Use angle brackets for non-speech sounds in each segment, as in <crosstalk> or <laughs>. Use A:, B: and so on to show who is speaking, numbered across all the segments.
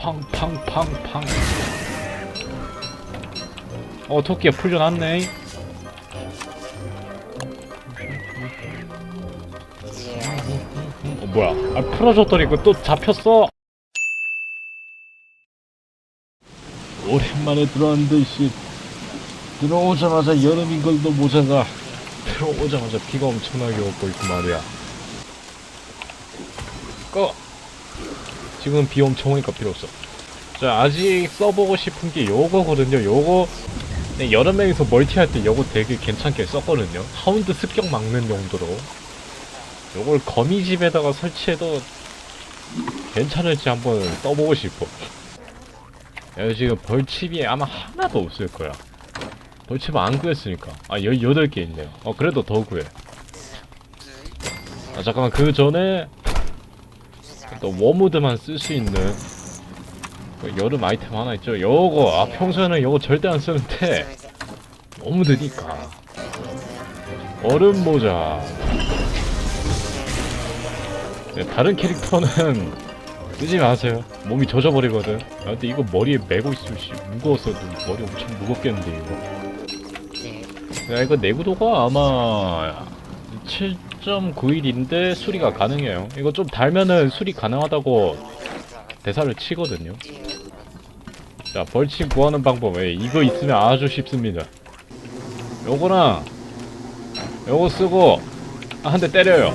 A: 팡팡팡팡. 어 토끼가 풀려났네. 어 뭐야? 아 풀어줬더니 이거 또 잡혔어. 오랜만에 들어왔는데 씨 들어오자마자 여름인 걸도 모자가 들어오자마자 비가 엄청나게 오고 있고 말이야. 꺼 지금 비 엄청 오니까 필요 없어. 자 아직 써보고 싶은 게 요거거든요. 요거 네, 명이서 멀티할 때 요거 되게 괜찮게 썼거든요. 하운드 습격 막는 용도로. 요걸 거미집에다가 설치해도 괜찮을지 한번 써보고 싶어. 여기 지금 벌집이 아마 하나도 없을 거야. 벌집 안 구했으니까. 아 18개 있네요. 어 그래도 더 구해. 아 잠깐만. 그 전에 또 워무드만 쓸 수 있는 그 여름 아이템 하나 있죠. 요거 아 평소에는 요거 절대 안 쓰는데 너무 느니까. 얼음 모자. 네, 다른 캐릭터는 쓰지 마세요. 몸이 젖어버리거든. 아 근데 이거 머리에 메고 있으면 씨 무거워서 머리 엄청 무겁겠는데 이거. 야 이거 내구도가 아마 7.91인데 수리가 가능해요. 이거 좀 달면은 수리 가능하다고 대사를 치거든요. 자 벌침 구하는 방법. 예, 이거 있으면 아주 쉽습니다. 요거랑 요거 쓰고 한대 때려요.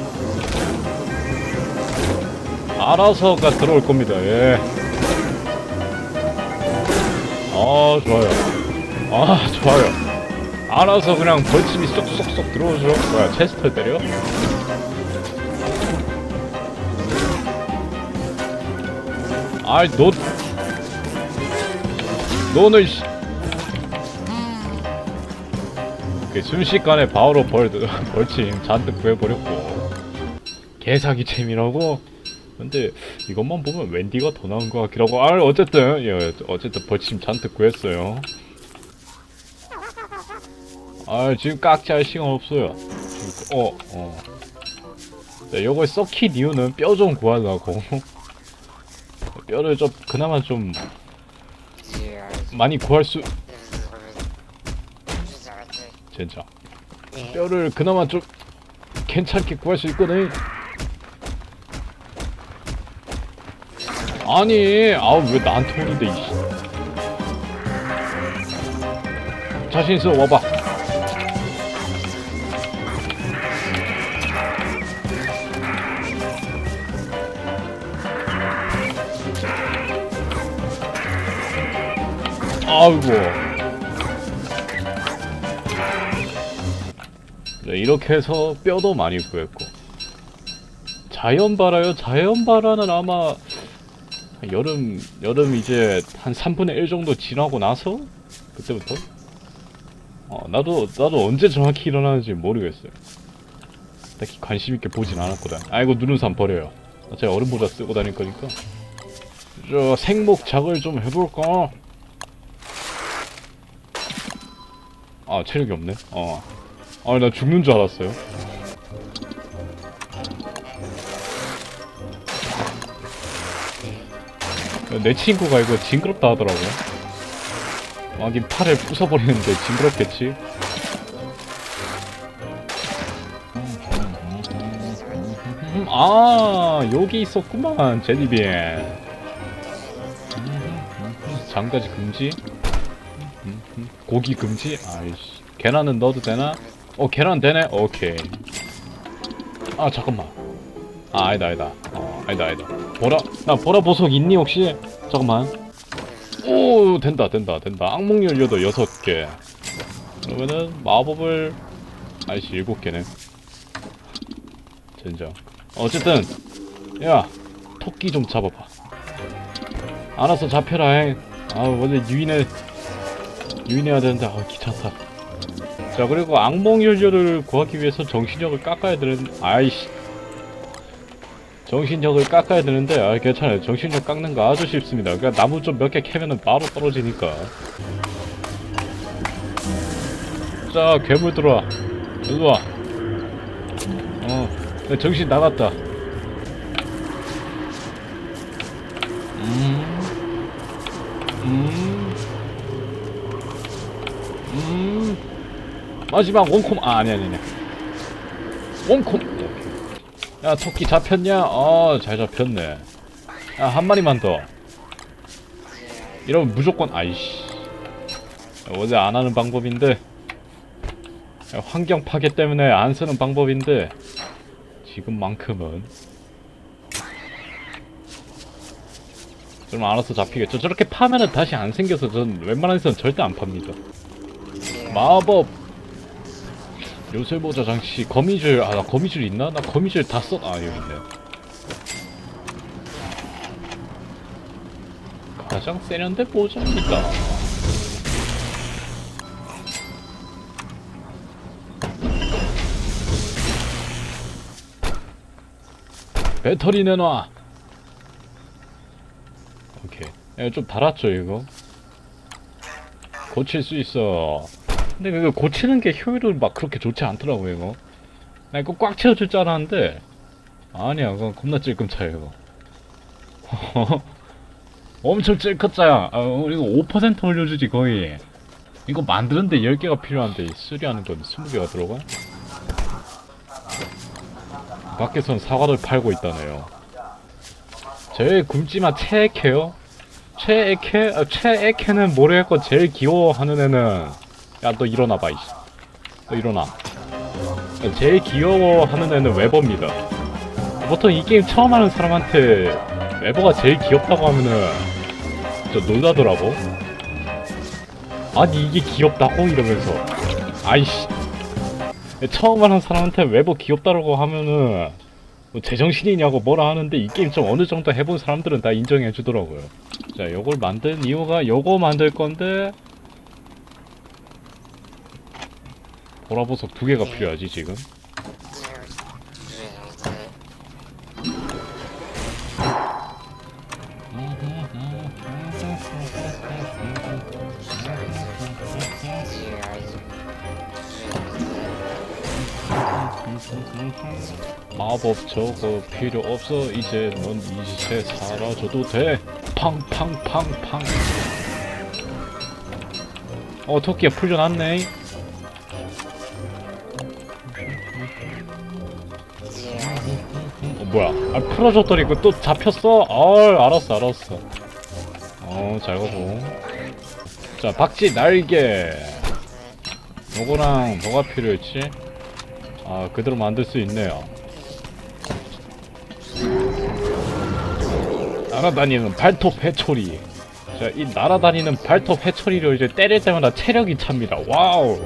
A: 알아서가 들어올 겁니다. 예. 아 좋아요. 아 좋아요 알아서 그냥 벌침이 쏙쏙쏙 들어오죠. 뭐야 체스터 때려? 아이 너 너는 씨. 그 순식간에 바로 벌 벌침 잔뜩 구해버렸고. 개사기 챔이라고? 근데 이것만 보면 웬디가 더 나은 것 같기도 하고. 아 어쨌든 예 어쨌든 벌침 잔뜩 구했어요 아 지금 깍지 할 시간 없어요. 지금 어 어. 네, 요걸 썩힌 이유는 뼈 좀 구하려고. <laughs> 뼈를 좀 그나마 좀 많이 구할 수 진짜 뼈를 그나마 좀 괜찮게 구할 수 있거든. 아니 아우 왜 나한테 오는데 이씨. 자신 있어 와봐 아이고. 네, 이렇게 해서 뼈도 많이 구했고. 자연바라요? 자연바라는 아마 여름 여름 이제 한 3분의 1 정도 지나고 나서 그때부터? 어 나도 나도 언제 정확히 일어나는지 모르겠어요. 딱히 관심 있게 보진 않았거든. 아이고 누른산 버려요. 제가 얼음 모자 쓰고 다닐 거니까. 저 생목 작을 좀 해볼까 아 체력이 없네 어아 나 죽는 줄 알았어요 내 친구가 이거 징그럽다 하더라고요. 하긴 팔을 부숴버리는데 징그럽겠지? 음, 아, 여기 있었구만, 제니빈. 장가지 금지? 고기 금지? 아이씨. 계란은 넣어도 되나? 어, 계란 되네? 오케이. 아, 잠깐만. 아, 아니다, 아니다. 어, 아니다, 아니다. 보라, 나 보라 보석 있니, 혹시? 잠깐만. 오, 된다, 된다, 된다. 악몽 연료도 여섯 개. 그러면은, 마법을, 아이씨, 일곱 개네. 젠장. 어쨌든, 야, 토끼 좀 잡아봐. 알아서 잡혀라, 잉. 아, 원래 유인해, 유인해야 되는데, 아, 귀찮다. 자, 그리고 악몽 연료를 구하기 위해서 정신력을 깎아야 되는, 아이씨. 정신력을 깎아야 되는데 아 괜찮아요. 정신력 깎는 거 아주 쉽습니다. 그냥 나무 좀 몇 개 캐면은 바로 떨어지니까. 자 괴물 들어와. 일로와. 어내 정신 나갔다 마지막 원콤 아 아니 아니 아니. 원콤. 야 토끼 잡혔냐? 어잘 잡혔네. 야 한 마리만 더. 이러면 무조건 아이씨. 어제 안 하는 방법인데 야, 환경 파괴 때문에 안 쓰는 방법인데 지금만큼은 좀 알아서 잡히겠죠. 저렇게 파면은 다시 안 생겨서 전 웬만한 데서는 절대 안 팝니다. 마법 요새 모자 장치 거미줄 아 나 거미줄 있나? 나 거미줄 다 썼. 아 여기 있네. 가장 세련된 모자입니다. 배터리 내놔. 오케이. 야, 좀 달았죠 이거. 고칠 수 있어. 근데 이거 고치는 게 효율은 막 그렇게 좋지 않더라고 이거. 나 이거 꽉 채워줄 줄 알았는데 아니야 그건 겁나 찔끔차요 이거. <laughs> 엄청 찔끗짜야. 아, 어, 이거 5% 올려주지 거의. 이거 만드는데 10개가 필요한데 수리하는 건 20개가 들어가? 밖에선 사과를 팔고 있다네요. 제일 굶지만 최애캐요? 최애캐? 아, 최애캐는 모르겠고 제일 귀여워하는 애는 야 너 일어나봐 이씨. 너 일어나. 제일 귀여워하는 애는 웨버입니다. 보통 이 게임 처음 하는 사람한테 웨버가 제일 귀엽다고 하면은 진짜 놀라더라고. 아니 이게 귀엽다고? 이러면서. 아이씨. 처음 하는 사람한테 웨버 귀엽다라고 하면은 뭐 제정신이냐고 뭐라 하는데 이 게임 좀 어느 정도 해본 사람들은 다 인정해 주더라고요. 자, 요걸 만든 이유가 요거 만들 건데 보라보석 두 개가 필요하지 지금. 마법 저거 필요 없어. 이제 넌 이제 사라져도 돼. 팡팡팡팡. 어 토끼야 풀려났네 어 뭐야? 아 풀어줬더니 이거 또 잡혔어? 어 알았어 알았어. 어 잘 가고. 자 박쥐 날개. 요거랑 뭐가 필요했지? 아 그대로 만들 수 있네요. 날아다니는 발톱 해초리. 자, 이 날아다니는 발톱 해초리로 이제 때릴 때마다 체력이 찹니다. 와우!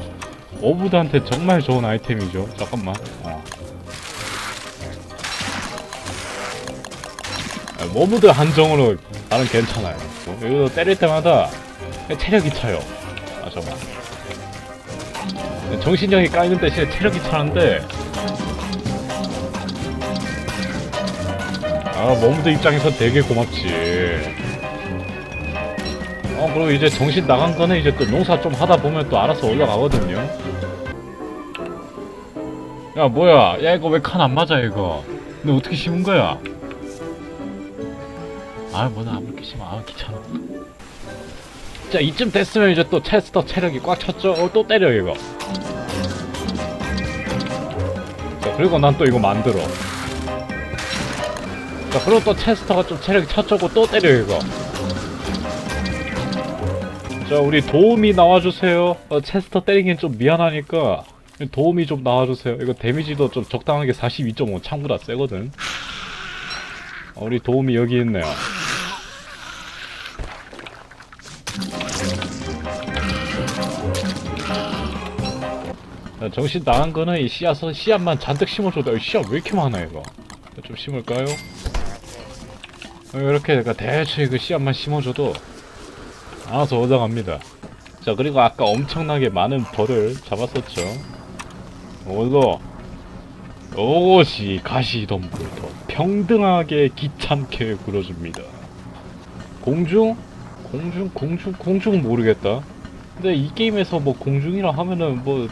A: 오브드한테 정말 좋은 아이템이죠. 잠깐만. 어. 아, 모브드 한정으로 나는 괜찮아요. 어, 이거 때릴 때마다 체력이 차요. 아 잠깐만 정신력이 까이는 대신에 체력이 차는데 아 머무드 입장에서 되게 고맙지. 어 그리고 이제 정신 나간 거는 이제 또 농사 좀 하다 보면 또 알아서 올라가거든요. 야 뭐야? 야 이거 왜 칸 안 맞아 이거? 근데 어떻게 심은 거야 아 뭐나 아무렇게 심어 아 귀찮아. 자 이쯤 됐으면 이제 또 체스터 체력이 꽉 찼죠? 어, 또 때려 이거. 자 그리고 난 또 이거 만들어. 자 그리고 또 체스터가 좀 체력이 찼죠? 또 때려 이거. 자 우리 도움이 나와주세요. 어, 체스터 때리긴 좀 미안하니까 도움이 좀 나와주세요. 이거 데미지도 좀 적당하게 42.5 참고다 세거든. 어, 우리 도움이 여기 있네요 정신 나간 거는 이 씨앗은 씨앗만 잔뜩 심어줘도 이 씨앗 왜 이렇게 많아 이거 좀 심을까요? 어, 이렇게 그러니까 대충 그 씨앗만 심어줘도 알아서 얻어갑니다 자 그리고 아까 엄청나게 많은 벌을 잡았었죠 오고 이것이 가시덤불터 평등하게 귀찮게 굴어줍니다 공중? 공중? 공중? 공중 모르겠다 근데 이 게임에서 뭐 공중이라 하면은 뭐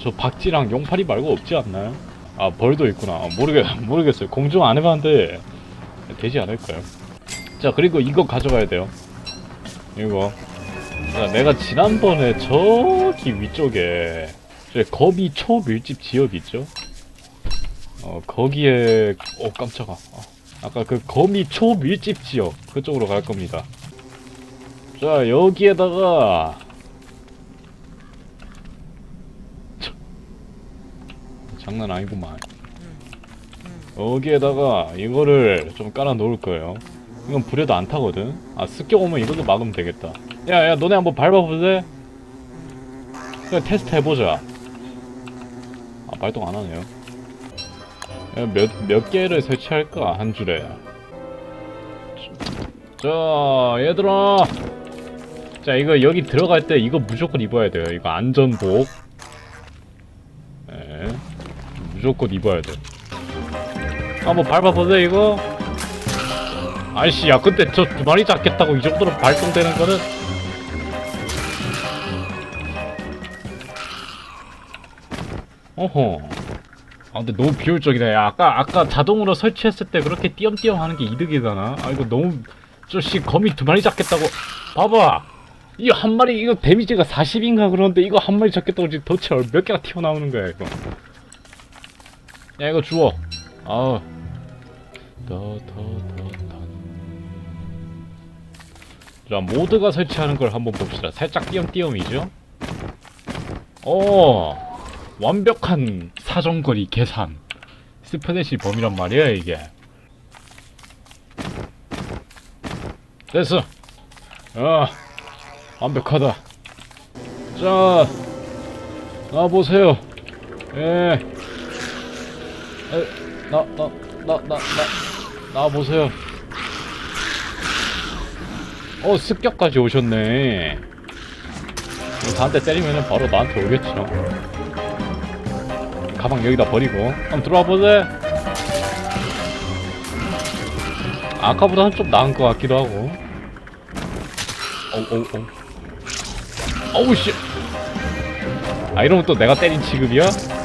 A: 저 박쥐랑 용팔이 말고 없지 않나요? 아 벌도 있구나. 아, 모르겠, <laughs> 모르겠어요. 공중 안 해봤는데 되지 않을까요? 자 그리고 이거 가져가야 돼요. 이거. 자, 내가 지난번에 저기 위쪽에 저 거미 초밀집 지역 있죠? 어 거기에 어 깜짝아. 어, 아까 그 거미 초밀집 지역 그쪽으로 갈 겁니다. 자 여기에다가 장난 아니구만. 여기에다가 이거를 좀 깔아 놓을 거예요. 이건 불에도 안 타거든. 아 습격 오면 이걸로 막으면 되겠다. 야야 너네 한번 밟아볼래? 그냥 테스트 해보자. 아 발동 안 하네요. 야, 몇, 몇 개를 설치할까 한 줄에? 자 얘들아. 자 이거 여기 들어갈 때 이거 무조건 입어야 돼요. 이거 안전복. 예 무조건 입어야 돼. 한번 밟아볼래 이거? 아이씨 야 근데 저 두 마리 잡겠다고 이 정도로 발동되는 거는. 어허. 아 근데 너무 비효율적이다. 야 아까 아까 자동으로 설치했을 때 그렇게 띄엄띄엄 하는 게 이득이잖아. 아 이거 너무 저씨 거미 두 마리 잡겠다고. 봐봐. 이거 한 마리 이거 데미지가 40인가 그러는데 이거 한 마리 잡겠다고 지금 도대체 얼- 몇 개가 튀어나오는 거야 이거 야 이거 주워. 아우. 자 모드가 설치하는 걸 한번 봅시다. 살짝 띄엄띄엄이죠? 어 완벽한 사정거리 계산. 스프넷이 범위란 말이야 이게. 됐어. 아 완벽하다. 자 나와보세요. 예 나, 나, 나, 나, 나, 나와보세요. 어, 습격까지 오셨네. 나한테 때리면은 바로 나한테 오겠죠. 가방 여기다 버리고. 한번 들어와 보세. 아까보다는 좀 나은 것 같기도 하고. 어우, 어우, 어우. 어우, 씨. 아, 이러면 또 내가 때린 취급이야?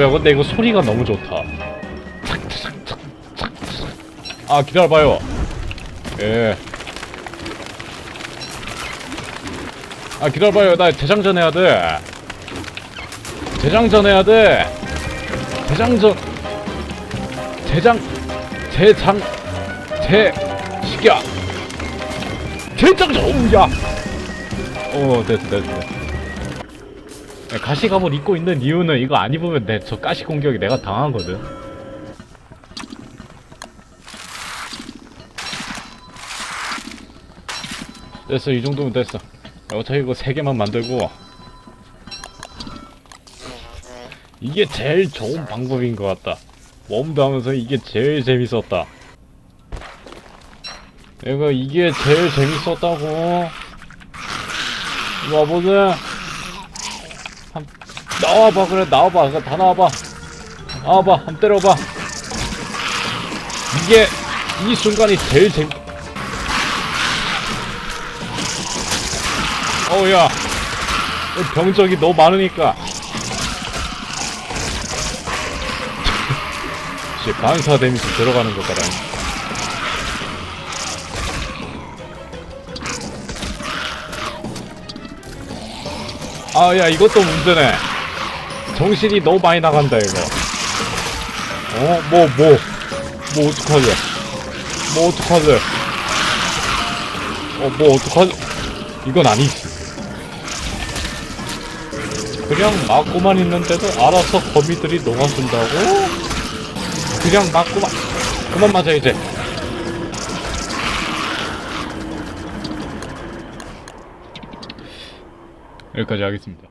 A: 야 근데 이거 소리가 너무 좋다. 아 기다려봐요. 예. 아 기다려봐요. 나 재장전 해야 돼. 재장전 해야 돼. 재장전 재장 재장 재 시기야. 재장전 오야 어 됐어 됐어 가시 갑옷 입고 있는 이유는 이거 안 입으면 내 저 가시 공격이 내가 당하거든. 됐어 이 정도면 됐어. 야, 어차피 이거 세 개만 만들고 이게 제일 좋은 방법인 것 같다. 웜도 하면서 이게 제일 재밌었다. 내가 이게 제일 재밌었다고. 와보자. 나와봐 그래. 나와봐. 그래 다 나와봐. 나와봐. 한번 때려봐. 이게 이 순간이 제일 재밌 어우야. 병적이 너무 많으니까. <laughs> 씨 반사 데미지 들어가는 것 같아 아야 이것도 문제네 정신이 너무 많이 나간다 이거. 어? 뭐 뭐? 뭐 어떡하지 뭐 어떡하지 어 뭐 어떡하지 이건 아니지. 그냥 막고만 있는데도 알아서 거미들이 녹아준다고? 그냥 막고만 그만 맞아 이제. 여기까지 하겠습니다